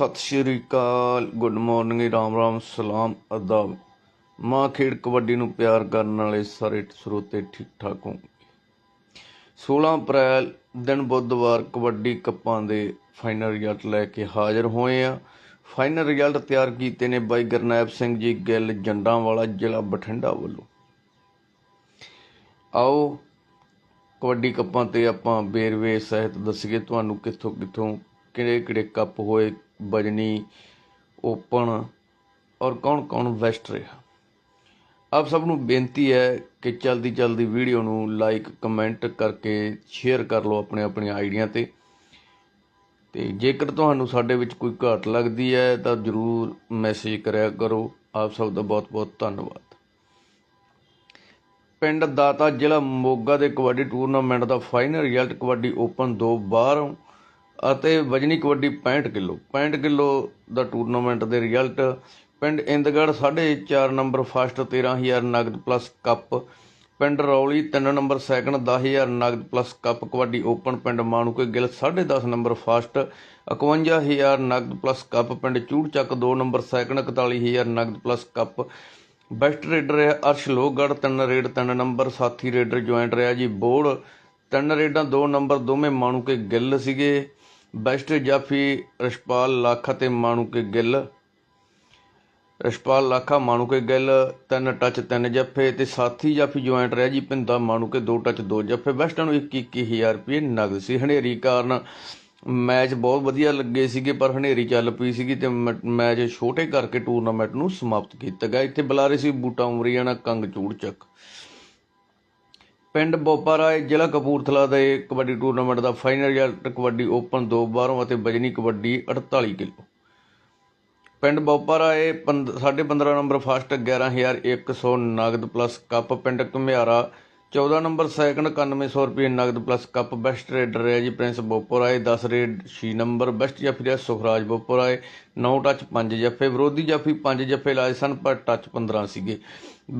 ਸਤਿ ਸ਼੍ਰੀ ਅਕਾਲ, good morning, Ram Ram, ਸਲਾਮ, ਅਦਾਬ। ਮਾਂ ਖੇਡ ਕਬੱਡੀ ਨੂੰ ਪਿਆਰ ਕਰਨ ਵਾਲੇ ਸਾਰੇ ਸਰੋਤੇ ਠੀਕ ਠਾਕ ਹੋਣਗੇ। 16 ਅਪ੍ਰੈਲ, ਦਿਨ ਬੁੱਧਵਾਰ, ਕਬੱਡੀ ਕੱਪਾਂ ਦੇ ਫਾਈਨਲ ਰਿਜ਼ਲਟ ਲੈ ਕੇ ਹਾਜ਼ਰ ਹੋਏ ਆ। ਫਾਈਨਲ ਰਿਜ਼ਲਟ ਤਿਆਰ ਕੀਤੇ ਨੇ ਬਾਈ ਗਰਨੈਬ ਸਿੰਘ ਜੀ ਗਿੱਲ ਜੰਡਾਂ ਵਾਲਾ ਜ਼ਿਲ੍ਹਾ ਬਠਿੰਡਾ ਵੱਲੋਂ। ਆਓ, ਕਬੱਡੀ ਕੱਪਾਂ ਤੇ ਆਪਾਂ ਬੇਰਵੇ ਸਹਿਤ ਦੱਸੀਏ, ਤੁਹਾਨੂੰ ਕਿੱਥੋਂ ਕਿੱਥੋਂ ਕਿਹੜੇ ਕਿਹੜੇ ਕੱਪ ਹੋਏ ਬਜਨੀ, ਓਪਨ ਔਰ ਕੌਣ ਕੌਣ ਵੈਸਟ ਰਿਹਾ। ਆਪ ਸਭ ਨੂੰ ਬੇਨਤੀ ਹੈ ਕਿ ਜਲਦੀ ਜਲਦੀ ਵੀਡੀਓ ਨੂੰ ਲਾਈਕ ਕਮੈਂਟ ਕਰਕੇ ਸ਼ੇਅਰ ਕਰ ਲਓ ਆਪਣੇ ਆਪਣੀਆਂ ਆਈਡੀਆਂ ਤੇ। ਤੇ ਜੇਕਰ ਤੁਹਾਨੂੰ ਸਾਡੇ ਵਿੱਚ ਕੋਈ ਘਾਟ ਲੱਗਦੀ ਹੈ ਤਾਂ ਜਰੂਰ ਮੈਸੇਜ ਕਰਿਆ ਕਰੋ। ਆਪ ਸਭ ਦਾ ਬਹੁਤ ਬਹੁਤ ਧੰਨਵਾਦ। ਪਿੰਡ ਦਾਤਾ ਜ਼ਿਲ੍ਹਾ ਮੋਗਾ ਦੇ ਕਬੱਡੀ ਟੂਰਨਾਮੈਂਟ ਦਾ ਫਾਈਨਲ ਰਿਜ਼ਲਟ ਕਬੱਡੀ ਓਪਨ 2 12 ਅਤੇ ਵਜਨੀ ਕਬੱਡੀ 65 ਕਿਲੋ। 65 ਕਿਲੋ ਦਾ ਟੂਰਨਾਮੈਂਟ ਦੇ ਰਿਜ਼ਲਟ, ਪਿੰਡ ਇੰਦਗੜ 4.5 ਨੰਬਰ ਫਸਟ 13000 ਨਗਦ ਪਲੱਸ ਕੱਪ, ਪਿੰਡ ਰੌਲੀ 3 ਨੰਬਰ ਸੈਕੰਡ 10000 ਨਗਦ ਪਲੱਸ ਕੱਪ, ਕਬੱਡੀ ਓਪਨ ਪਿੰਡ ਮਾਣੂਕੇ ਗਿੱਲ 10.5 ਨੰਬਰ ਫਸਟ 51000 ਨਗਦ ਪਲੱਸ ਕੱਪ, ਪਿੰਡ ਚੂੜਚੱਕ 2 ਨੰਬਰ ਸੈਕੰਡ 41000 ਨਗਦ ਪਲੱਸ ਕੱਪ। ਬੈਸਟ ਰੇਡਰ ਹੈ ਅਰਸ਼ ਲੋਹਗੜ੍ਹ, ਤਿੰਨ ਰੇਡ ਤਿੰਨ ਨੰਬਰ, ਸਾਥੀ ਰੇਡਰ ਜੁਆਇੰਟ ਰਿਹਾ ਜੀ ਬੋਰਡ ਤਿੰਨ ਰੇਡਾਂ ਦੋ ਨੰਬਰ ਦੋਵੇਂ ਮਾਣੂਕੇ ਗਿੱਲ ਸੀਗੇ। ਬੈਸਟ ਜਾਫੀ ਰਸ਼ਪਾਲ ਲੱਖ ਅਤੇ ਮਾਣੂਕੇ ਗਿੱਲ। ਰਸ਼ਪਾਲ ਲਾਖਾ, ਮਾਣੂਕੇ ਗਿੱਲ, ਤਿੰਨ ਟੱਚ, ਤਿੰਨ ਜੱਫੇ ਤੇ ਸਾਥੀ ਜਾਫੀ ਜੁਆਇੰਟ ਰਹਿ ਜੀ ਪਿੰਦਾ ਮਾਣੂਕੇ ਦੋ ਟੱਚ, ਦੋ ਜੱਫੇ। ਬੈਸਟਾਂ ਨੂੰ 21000 ਰੁਪਏ ਨਗਦ ਸੀ ਹਨੇਰੀ ਕਾਰਨ। ਮੈਚ ਬਹੁਤ ਵਧੀਆ ਲੱਗੇ ਸੀਗੇ, ਪਰ ਹਨੇਰੀ ਚੱਲ ਪਈ ਸੀਗੀ ਤੇ ਮ- ਮੈਚ ਛੋਟੇ ਕਰਕੇ ਟੂਰਨਾਮੈਂਟ ਨੂੰ ਸਮਾਪਤ ਕੀਤਾ ਗਿਆ। ਇੱਥੇ ਬੁਲਾਰੇ ਸੀ ਬੂਟਾ ਉਮਰੀਆਣਾ, ਕੰਗ ਚੂੜਚੱਕ ਪਿੰਡ ਬੋਪਾਰਾਏ ਜ਼ਿਲ੍ਹਾ ਕਪੂਰਥਲਾ ਦੇ ਕਬੱਡੀ ਟੂਰਨਾਮੈਂਟ ਦਾ ਫਾਈਨਲ ਰਿਜ਼ਲਟ ਕਬੱਡੀ ਓਪਨ 2 12 ਅਤੇ ਬਜਨੀ ਕਬੱਡੀ 48 ਕਿਲੋ। ਪਿੰਡ ਬੋਪਾਰਾਏ 15.5 ਨੰਬਰ ਫਸਟ 11100 ਨਗਦ ਪਲੱਸ ਕੱਪ ਪਿੰਡ ਘੁਮਿਆਰਾ 14 ਨੰਬਰ ਸੈਕੰਡ 9100 ਰੁਪਏ ਨਗਦ ਪਲੱਸ ਕੱਪ ਬੈਸਟ ਰੇਡਰ ਹੈ ਜੀ Prince Boparai 10 raid 6 number best ਜਾਫੀ ਰਿਹਾ ਸੁਖਰਾਜ ਬੋਪਰਾਏ 9 ਟੱਚ 5 ਜੱਫੇ, ਵਿਰੋਧੀ ਜਾਫੀ 5 ਜੱਫੇ ਲਾਏ ਸਨ, ਪਰ ਟੱਚ 15 ਸੀਗੇ।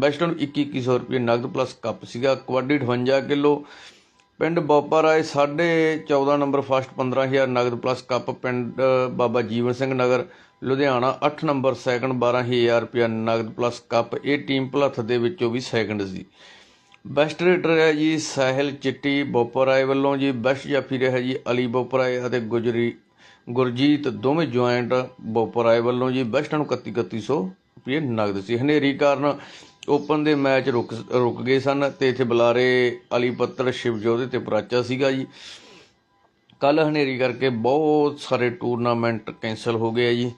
ਬੈਸਟ ਨੂੰ 2100 ਰੁਪਏ ਨਗਦ ਪਲੱਸ ਕੱਪ ਸੀਗਾ, ਕਬੱਡੀ 58 ਕਿਲੋ। ਪਿੰਡ ਬੋਪਰਾਏ 14.5 ਨੰਬਰ ਫਸਟ 15000 ਨਗਦ ਪਲੱਸ ਕੱਪ ਪਿੰਡ ਬਾਬਾ ਜੀਵਨ ਸਿੰਘ ਨਗਰ, ਲੁਧਿਆਣਾ 8 ਨੰਬਰ ਸੈਕੰਡ 12000 ਰੁਪਏ ਨਗਦ ਪਲੱਸ ਕੱਪ ਇਹ ਟੀਮ ਭਲੱਥ ਦੇ ਵਿੱਚੋਂ ਵੀ ਸੈਕਿੰਡ ਸੀ। ਬੈਸਟ ਰੇਡਰ ਹੈ ਜੀ ਸਾਹਿਲ ਚਿੱਟੀ ਬੋਪਰਾਏ ਵੱਲੋਂ ਜੀ ਬੈਸਟ ਜਾਫੀ ਰਿਹਾ ਜੀ ਅਲੀ ਬੋਪਰਾਏ ਅਤੇ ਗੁਜਰੀ, ਗੁਰਜੀਤ ਦੋਵੇਂ ਜੁਆਇੰਟ ਬੋਪਰਾਏ ਵੱਲੋਂ ਜੀ ਬੈਸਟਾਂ ਨੂੰ 31 3100 ਰੁਪਏ ਨਗਦ ਸੀ। ਹਨੇਰੀ ਕਾਰਨ ਓਪਨ ਦੇ ਮੈਚ ਰੁਕ ਰੁਕ ਗਏ ਸਨ ਤੇ ਇੱਥੇ ਬੁਲਾਰੇ ਅਲੀ ਪੱਤਰ ਸ਼ਿਵਜੋਧੇ ਤੇ ਪ੍ਰਾਚਾ ਸੀਗਾ ਜੀ। ਕੱਲ ਹਨੇਰੀ ਕਰਕੇ ਬਹੁਤ ਸਾਰੇ ਟੂਰਨਾਮੈਂਟ ਕੈਂਸਲ ਹੋ ਗਏ ਆ ਜੀ।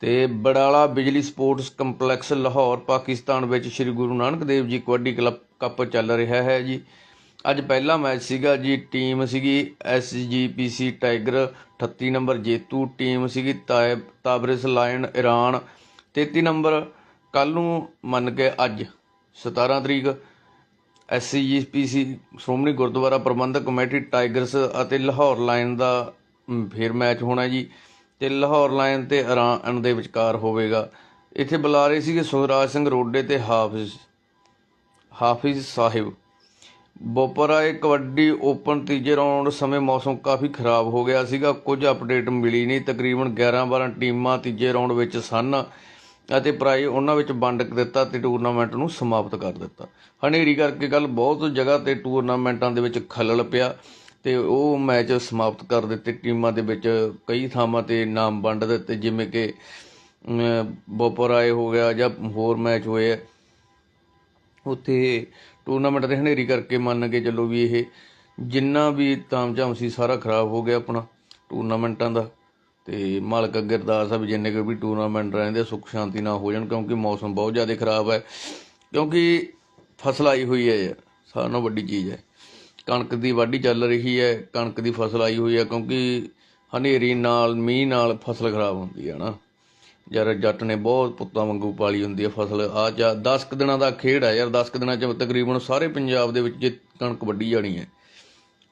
ਤੇ ਬੜਾਲਾ ਬਿਜਲੀ ਸਪੋਰਟਸ ਕੰਪਲੈਕਸ ਲਾਹੌਰ ਪਾਕਿਸਤਾਨ ਵਿੱਚ ਸ੍ਰੀ ਗੁਰੂ ਨਾਨਕ ਦੇਵ ਜੀ ਕਬੱਡੀ ਕਲੱਬ ਕੱਪ ਚੱਲ ਰਿਹਾ ਹੈ ਜੀ। ਅੱਜ ਪਹਿਲਾ ਮੈਚ ਸੀਗਾ ਜੀ ਟੀਮ ਸੀਗੀ ਐਸਜੀਪੀਸੀ ਟਾਈਗਰ 38 ਨੰਬਰ ਜੇਤੂ ਟੀਮ ਸੀਗੀ ਤਾਇਬ ਤਾਬਰਿਸ ਲਾਇਨ ਈਰਾਨ 33 ਨੰਬਰ ਕੱਲ ਨੂੰ ਮੰਨ ਕੇ ਅੱਜ 17 ਤਰੀਕ SGPC Shiromani Gurdwara Prabandhak committee tigers ਅਤੇ ਲਾਹੌਰ ਲਾਇਨ ਦਾ ਮ, ਫਿਰ ਮੈਚ ਹੋਣਾ ਜੀ। ਤੇ ਲਾਹੌਰ ਲਾਈਨ ਤੇ ਈਰਾਨ ਦੇ ਵਿਚਕਾਰ ਹੋਵੇਗਾ। ਇੱਥੇ ਬੁਲਾ ਰਹੇ ਸੀਗੇ ਸੁਖਰਾਜ ਸਿੰਘ ਰੋਡੇ ਤੇ ਹਾਫਿਜ਼ ਹਾਫਿਜ਼ ਸਾਹਿਬ। ਬੋਪਰਾਏ ਕਬੱਡੀ ਓਪਨ ਤੀਜੇ ਰਾਉਂਡ ਸਮੇਂ ਮੌਸਮ ਕਾਫੀ ਖਰਾਬ ਹੋ ਗਿਆ ਸੀਗਾ। ਕੁਝ ਅਪਡੇਟ ਮਿਲੀ ਨਹੀਂ। ਤਕਰੀਬਨ 11-12 ਟੀਮਾਂ ਤੀਜੇ ਰਾਉਂਡ ਵਿੱਚ ਸਨ ਅਤੇ ਪ੍ਰਾਈਜ਼ ਉਹਨਾਂ ਵਿੱਚ ਵੰਡ ਦਿੱਤਾ ਤੇ ਟੂਰਨਾਮੈਂਟ ਨੂੰ ਸਮਾਪਤ ਕਰ ਦਿੱਤਾ। ਹਨੇਰੀ ਕਰਕੇ ਕੱਲ ਬਹੁਤ ਜਗ੍ਹਾ ਤੇ ਟੂਰਨਾਮੈਂਟਾਂ ਦੇ ਵਿੱਚ ਖਲਲ ਪਿਆ। ਤੇ ਉਹ ਮੈਚ ਸਮਾਪਤ ਕਰ ਦਿੱਤੇ ਟੀਮਾਂ ਦੇ ਵਿੱਚ ਕਈ ਥਾਵਾਂ ਤੇ ਨਾਮ ਵੰਡ ਦਿੱਤੇ ਜਿਵੇਂ ਕਿ ਅਮ, ਬੋਪਰਾਏ ਹੋ ਗਿਆ ਜਾਂ ਹੋਰ ਮੈਚ ਹੋਏ ਆ। ਉੱਥੇ ਟੂਰਨਾਮੈਂਟ ਦੇ ਹਨੇਰੀ ਕਰਕੇ ਮੰਨ ਕੇ ਚੱਲੋ ਵੀ ਇਹ ਜਿੰਨਾ ਵੀ ਤਾਮਝਾਮ ਸੀ ਸਾਰਾ ਖਰਾਬ ਹੋ ਗਿਆ ਆਪਣਾ ਟੂਰਨਾਮੈਂਟਾਂ ਦਾ। ਤੇ ਮਾਲਕ ਅੱਗੇ ਅਰਦਾਸ ਆ ਵੀ ਜਿੰਨੇ ਕੁ ਵੀ ਟੂਰਨਾਮੈਂਟ ਰਹਿੰਦੇ ਸੁੱਖ ਸ਼ਾਂਤੀ ਨਾਲ ਹੋ ਜਾਣ ਕਿਉਂਕਿ ਮੌਸਮ ਬਹੁਤ ਜ਼ਿਆਦਾ ਖਰਾਬ ਹੈ ਕਿਉਂਕਿ ਫਸਲ ਆਈ ਹੋਈ ਹੈ ਯਾਰ ਸਾਰਿਆਂ ਨਾਲੋਂ ਵੱਡੀ ਚੀਜ਼ ਹੈ। ਕਣਕ ਦੀ ਵਾਢੀ ਚੱਲ ਰਹੀ ਹੈ, ਕਣਕ ਦੀ ਫਸਲ ਆਈ ਹੋਈ ਹੈ ਕਿਉਂਕਿ ਹਨੇਰੀ ਨਾਲ, ਮੀਂਹ ਨਾਲ ਫਸਲ ਖਰਾਬ ਹੁੰਦੀ ਹੈ ਨਾ। ਯਾਰ ਜੱਟ ਨੇ ਬਹੁਤ ਪੁੱਤਾਂ ਵਾਂਗੂ ਪਾਲੀ ਹੁੰਦੀ ਹੈ ਫਸਲ। ਆ ਜਾ 10 ਕੁ ਦਿਨਾਂ ਦਾ ਖੇਡ ਹੈ ਯਾਰ 10 ਕੁ ਦਿਨਾਂ ਚ ਤਕਰੀਬਨ ਸਾਰੇ ਪੰਜਾਬ ਦੇ ਵਿੱਚ ਜੇ ਕਣਕ ਵੱਢੀ ਜਾਣੀ ਹੈ।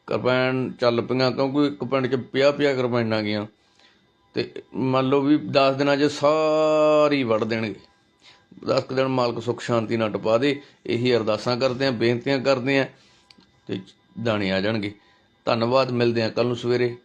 ਕਰਪੈਨ ਚੱਲ ਪਈਆਂ ਕਿਉਂਕਿ ਇੱਕ ਪਿੰਡ ਚ ਪਿਆ ਪਿਆ ਕਰਪੈਨਾਂ ਗਈਆਂ। ਤੇ ਮੰਨ ਲਓ ਵੀ 10 ਦਿਨਾਂ ਚ ਸਾਰੀ ਵੱਢ ਦੇਣਗੇ। 10 ਕੁ ਦਿਨ ਮਾਲਕ ਸੁੱਖ ਸ਼ਾਂਤੀ ਨਾਲ ਟਪਾ ਦੇ, ਇਹੀ ਅਰਦਾਸਾਂ ਕਰਦੇ ਆਂ ਬੇਨਤੀਆਂ ਕਰਦੇ ਆਂ ਤੇ ਦਾਣੇ ਆ ਜਾਣਗੇ। ਧੰਨਵਾਦ ਮਿਲਦੇ ਹਾਂ ਕੱਲ ਨੂੰ ਸਵੇਰੇ।